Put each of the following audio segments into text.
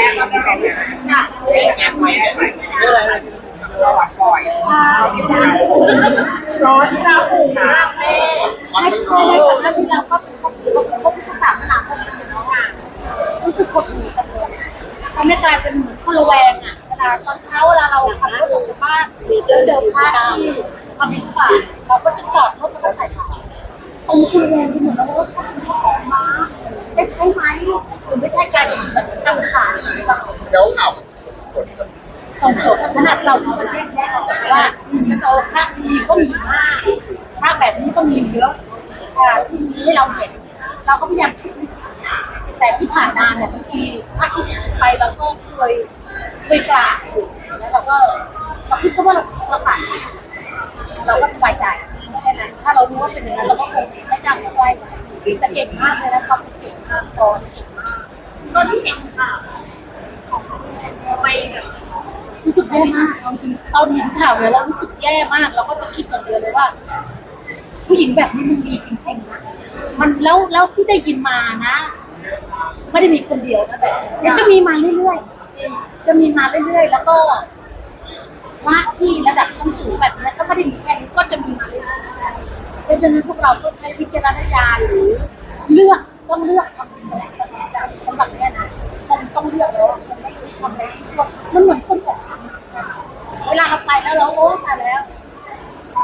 ม่ก็ไม่เป็นนะค่ะแม่แม่ไม่ได้ไหมเรื่องอะไรประวัติปล่อยร้อนจะอุ่นมากแม่ในในฐานะที่เราก็ก็ก็ก็พุทธศาสนาคนหนึ่เนาะรู้สึกกดหูกันเลยทำให้กลายเป็นเหมือนคนระแวงอะเวลาตอนเช้าเวลาเราขับรถออกจากบ้านเจอเจอพระที่ทำบิณฑบาตเราก็จะจอดรถแล้วก็ใส่บาตรตรงคุณแรงเหมือนเราว่าถ้าคุณเขาออกมา ได้ใช้ไหมหรือไม่ใช่การแบบกังขาหรือเปล่าเดี๋ยวข่าวส่งเสริมขนาดเราก็แยกแยะออกจาว่าจะเจอภาคดีก็มีมากภาคแบบนี้ก็มีเยอะอ่าที่มีให้เราเห็น เราก็พยายามคิดวิธีแต่ที่ผ่านมาเนี่ยบางทีภาคที่สิบไปเราก็เคยเคยกราบอยู่แล้วเราก็เราคิดซะว่าเราเราผ่านเราก็สบายใจแค่นั้นถ้าเรารู้ว่าเป็นอย่างนั้นเราก็คงไม่จำไม่ได้ แต่เก่งมากเลยนะความเก่งมากตอนเก่งมากตอนที่เห็นข่าวไปแบบรู้สึกแย่มากเอาจริงตอนเห็นข่าวเนี่ยเรารู้สึกแย่มากเราก็จะคิดอย่างเดียวเลยว่า ผู้หญิงแบบนี้มันมีจริงๆนะมันแล้วแล้วที่ได้ยินมานะไม่ได้มีคนเดียวนะแต่เดี๋ยวจะมีมาเรื่อยๆจะมีมาเรื่อยๆ แล้วก็พระที่ระดับขั้นสูงแบบนี้ก็ไม่ได้มีแค่นี้ก็จะมีมาเรื่อยๆเพ ราะฉะนั้นพวกเราก็ใช้วิจารณญาณหรือเลือกต้องเลือกทำแล้วแต่สำหรับแม่นะคงต้องเลือกแล้วคงไม่ได้ทำอะไรที่ว่ามันเหมือนคนอกหักเวลาเราไปแล้วเราโอ้ตายแล้ว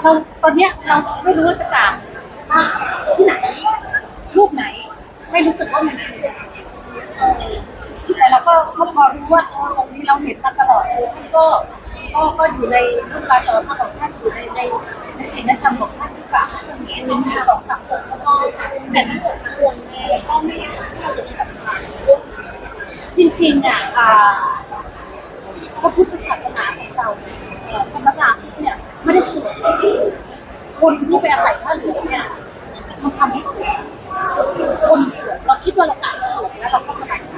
เราตอนเนี้ยเราไม่รู้ว่าจะกราบที่ไหนรูปไหน ไม่รู้สึกว่ามันเป็นแต่เราก็พอรู้ว่าเออตรงนี้เราเห็นมาตลอดเลยก็ ก็ก็อยู่ในรุ่นราสอนของท่านอยู่ในในในสิ่งนั้นทำของท่านที่กราบท่านมีมีสองสามค์แล้วก็แต่ทั้งหมดทั้งมวลเนี่ยก็ไม่อยากให้เราจะมีแบจริงๆอะอ่าพระพุทธศาสนาของเราธรรมศาสตร์เนี่ยไม่ได้สวยคนที่ไปอาศัยผ้าเหลือเนี่ยมันทำให้คนคนเสื่อมเราคิดว่าเราต่างถูกแล้วเราก็สบายใจ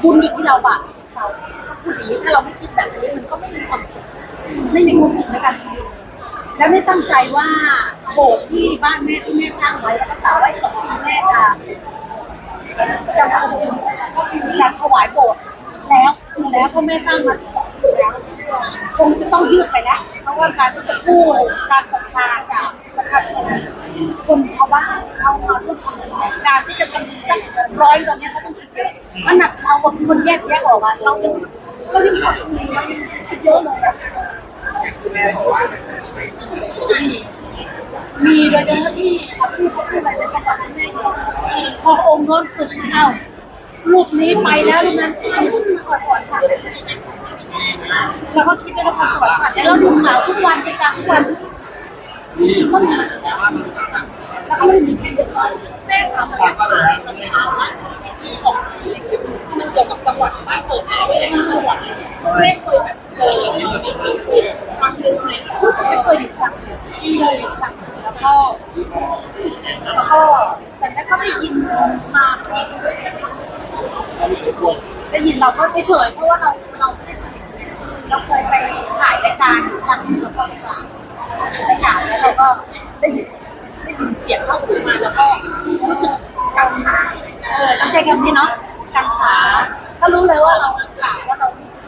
คุณอยู่ที่เราบาปเราถ้าพูดอย่างนี้ถ้าเราไม่ มันก็ไม่มีความสุขไม่มีความสุขในการอยู่แล้วไม่ตั้งใจว่าโบสถ์ที่บ้านแม่ที่แม่สร้างไว้แล้วก็กล่าไว้สองปีแม่จะจะมาจัดถวายโบสถ์แล้วแล้วพ่อแม่สร้างมาสิบสองปีแล้วคงจะต้องยืดไปแล้วเพราะว่าการที่จะกู้การศรัทธาจากประชาชนคนชาวบ้านเอามาร่วมทำบุญเนี่ยการที่จะทำสักร้อยตอนนี้เขาต้องคิดเยอะอันหนักเราคนแยกแยกออกมาเรา ยังเรายังขอคิดเยอะเลยคุณแม่บอกว่ามีมีโดยเฉพาะที่เขาพูดเขาพูดอะไรในจังหวัดนั้นแน่เลยพอองค์โน้นสึกเอ้ารูปนี้ไปแล้วรูปนั้นขึ้นมาขอถอนค่ะแล้วก็คิดว่าเราขอถอนค่ะแล้วเราดูข่าวทุกวันไปตามทุกวันก็มีแล้วก็ไม่ได้มีใครเดือดร้อนแม่ทำตามก็เลย ที่มันเกี่ยวกับจังหวัดบ้านเกิดแม่ไม่ใช่จังหวัดไม่เคยแบบเจอความจริงไหมรู้สึกจะเคยอยู่ครั้งเดียวที่เลยอยู่ครั้งแล้วก็แล้วก็แต่แม่ก็ได้ยินมาเป็นชีวิตได้ยินเราก็เฉยๆเพราะว่าเราเราไม่ได้สนิทเราเคยไปถ่ายรายการกันแล้วก็ไปกราบไปกาบแล้วเราก็ได้ยินได้ยินเสียงเข้าหูมาแล้วก็รู้สึกกังขาเออต้องใช้คำนี้เนาะ กังขารู้เลยว่าเรากราบว่าเรารู้สึก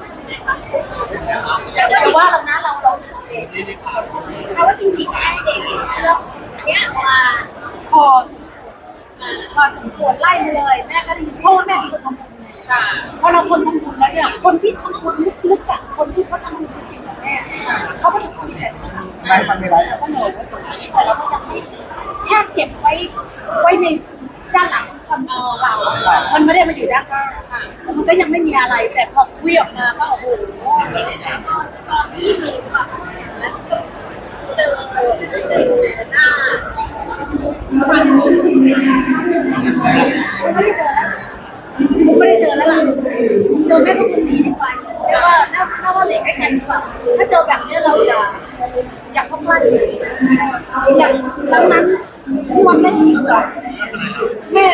แต่ว่าเรานะเราเรารู้สึกเองเพราะว่าจริงๆแม่เด็กเรื่องเนี้ยมาพอพอสมควรไล่ไปเลยแม่ก็ได้ยินเพราะว่าแม่เป็นคนทำบุญพอเราคนทำบุญแล้วเนี่ยคนที่ทำบุญลึกๆอะคนที่เขาทำบุญจริงๆแม่เขาก็จะคุยแบบนี้ไม่มันมีไรก็เหนื่อยแต่เราก็ยังไม่แค่เก็บไว้ไว้ในหลังความคิดของเรา มันไม่ได้มาอยู่ด้านหน้าค่ะมันก็ยังไม่มีอะไรแต่พอคุยออกมาก็โอ้โหตอนที่มีแบบเจอเจอหน้าไม่ได้เจอแล้วไม่ได้เจอแล้วล่ะเจอแม่ก็คนดีดีกว่าเรียกว่าน่าน่าว่าเหล็กให้กันดีกว่าถ้าเจอแบบนี้เราอย่าอย่าเข้าใกล้อย่างครั้งนั้นที่วัดเล่นผีก่อนแม่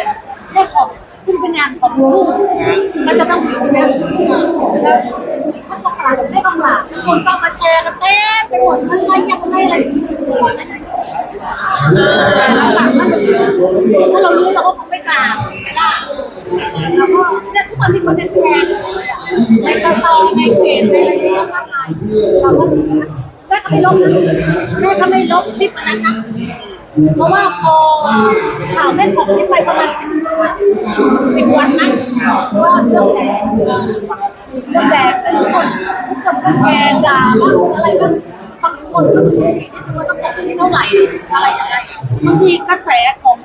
แม่ของขึ้นไปงานของ ทุ่งก็จะต้องอยู่ที่นั่นแล้วท่านประกาศให้บังหลาคนก็มาแชร์กันเต็มไปหมดอะไรยังไงอะไรคนนั้นหลังๆถ้าเรารู้เราก็คงไม่กล่าไม่ล่ะแล้วก็เนี่ยทุกวันที่คนแชร์อยู่เลยอให้เกรดให้อะไรเรื่องร่างกายเราก็แม่ก็ไม่ลบนะแม่ก็ไม่ลบคลิปอันนั้นนะเพราะว่าพอข่าวแม่ของนี่ไปประมาณสิบ วันสิบวันนะว่าเรื่องแดงเรื่องแดงทุกคนทุกคนก็แชร์ด่าบ้างอะไรบ้างบางคนก็ดูดีนิดนึงว่าต้องกดตรงนี้เท่าไหร่อะไรอย่างเงี้ยบางทีกระแสของ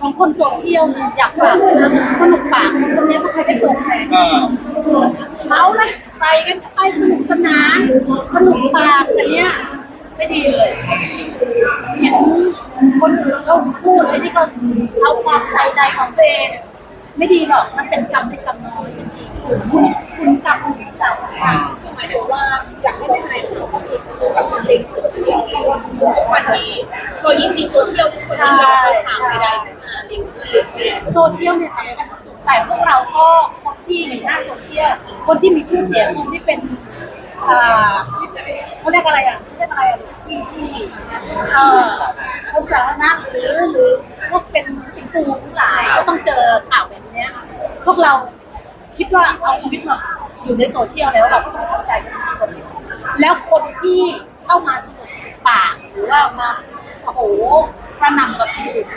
ของคนโซเชียลมีอยากฝากนะสนุกปากคนนี้ถ้าใครได้เปิดแผงเมาเลยใส่กันไปสนุกสนาน สนุกปากแต่เนี้ย ไม่ดีเลยเห็นคนอื่นเขาพูดอะไรที่ก็เอาความใส่ใจของตัวเองไม่ดีหรอกมันเป็นกรรมในกรรมน้อยจริงๆคุณคุณกรรมคุณกรรมคือหมายถึงว่าอยากให้ได้ไหนเราก็คือกับเด็กโซเชียลที่ว่าวันนี้โดยยิ่งมีโซเชียลทุกคนยิ่งเราไปถามใดๆขึ้นมาเด็กเด็กเนี่ยโซเชียลเนี่ยสำคัญที่สุดแต่พวกเราก็คนที่อยู่หน้าโซเชียลคนที่มีชื่อเสียงคนที่เป็น อ่าเขาเรียกอะไรอะเขาเรียกอะไรอะที่ที่เอ่อคนสาธารณะหรือหรือพวกเป็นสิงคูทั้งหลายก็ต้องเจอข่าวแบบเนี้ย พวกเราคิดว่าเอาชีวิตมาอยู่ในโซเชียลแล้วเราก็ต้องเข้าใจคนนี้แล้วคนที่เข้ามาสนุกปากหรือว่ามาโอ้โหกระหน่ำกับคนอื่น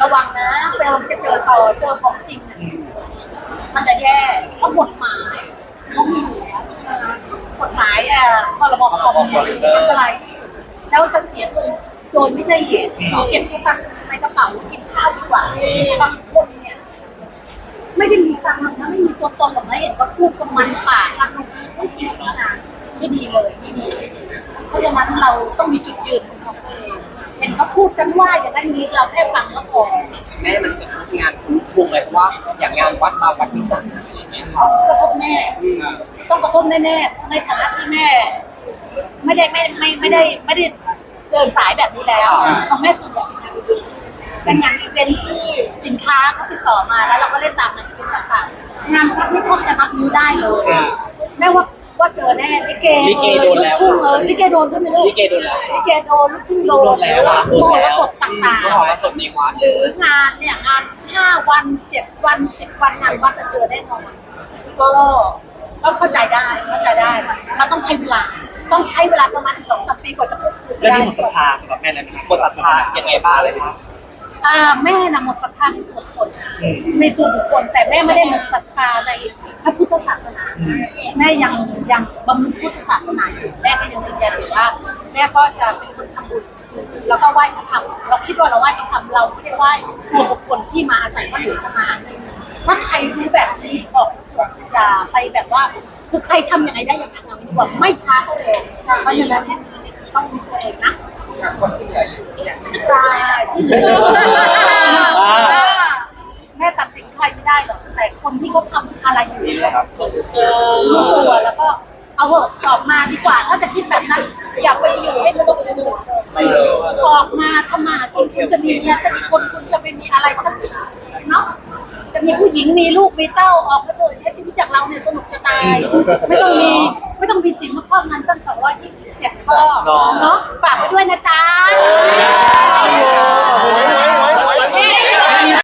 ระวังนะเวลาจะเจอต่อเจอของจริงอะมันจะแย่เพราะกฎหมายเขามีอยู่แล้วกฎหมาย พรบคอมเนี่ยอันตรายที่สุดแล้วจะเสียเงินโดยไม่ใช่เหตุเก็บทุกตังค์ในกระเป๋ากินข้าวดีกว่าบางคนเนี่ยไม่ได้มีตังค์หรอกนะไม่มีตัวตนหรอกนะเห็นก็พูดกับมันปากกันไม่จริงนะไม่ดีเลยไม่ดีไม่ดี เพราะฉะนั้นเราต้องมีจุดยืนของเราเองเห็นเขาพูดกันว่าอย่างนั้นอย่างนี้เราแค่ฟังก็พอแม่มันเป็นงานวงเลยว่าอย่างงานวัดบางวัดที่ต่างอะไรอย่างเงี้ยครับกระทบแน่ ต้องกระทบแน่ๆในฐานะที่แม่ ไม่ได้ไม่ไม่ไม่ได้ไม่ได้เดินสายแบบนี้แล้วของแม่ส่วนใหญ่เป็นงานอีเวนท์ที่สินค้าเขาติดต่อมาแล้วเราก็เล่นตามงานอีเวนต์ต่างๆงานพักไม่แทบจะนับนิ้วได้เลยแม่ว่าว่าเจอแน่ลิเกลิเกโดนแล้วกทุ่งเออลิเกโดนใช่ไหมลูกลิเกโดนแล้วลิเกโดนลูกทุ่งโดโดนนแล้วอะโดนแล้วสดต่างก็ขอมาสดในวัดๆหรืองานเนี่ยงานห้าวันเจ็ดวันสิบวันงานวัดจะเจอแน่นอนก็ ก็เข้าใจได้เข้าใจได้ มันต้องใช้เวลา ต้องใช้เวลาประมาณสองสามปีกว่าจะควบคุมแล้วได้ นี่หมดศรัทธาสำหรับแม่เลยไหมครับหมดศรัทธายังไงบ้างเลยครับ อ่าแม่นะหมดศรัทธาในตัวบุคคลในตัวบุคคล แต่แม่ไม่ได้หมดศรัทธาในพระพุทธศาสนาแม่ยังยังบำรุงพุทธศาสนาอยู่แม่ก็ยังยืนยันอยู่ว่า แม่ก็จะเป็นคนทำบุญแล้วก็ไหว้พระธรรมเราคิดว่าเราไหว้พระธรรมเราไม่ได้ไหว้ตัวบุคคลที่มาอาศัยพระหลวงมาถ้าใครรู้แบบนี้ออก อย่าไปแบบว่า คือใครทำยังไงได้อย่างนั้นเอาดีกว่าไม่ช้าก็เร็วเพราะฉะนั้นต้องดูตัวเองนะคนที่เหลืออยู่เนี่ยใช่ที่เหลือแม่ตัดสินใครไม่ได้หรอกแต่คนที่เขาทำอะไรอยู่นี่แหละครับเออรู้ตัวแล้วก็เอาเหอะออกมาดีกว่า ถ้าจะคิดแบบนั้นอย่าไปอยู่ให้มันต้องไปดูออกมาทำมาคุณคุณจะมีเมียสักกี่คนคุณจะไปมีอะไรสักเนาะ จะมีผู้หญิงมีลูกมีเต้าออกมาเลยใช้ชีวิตจากเราเนี่ยสนุกจะตาย ไม่ต้องมีไม่ต้องมีสิ่งมาครอบงำตั้งสองร้อยยี่สิบเจ็ดข้อเนาะฝากไว้ด้วยนะจ๊ะ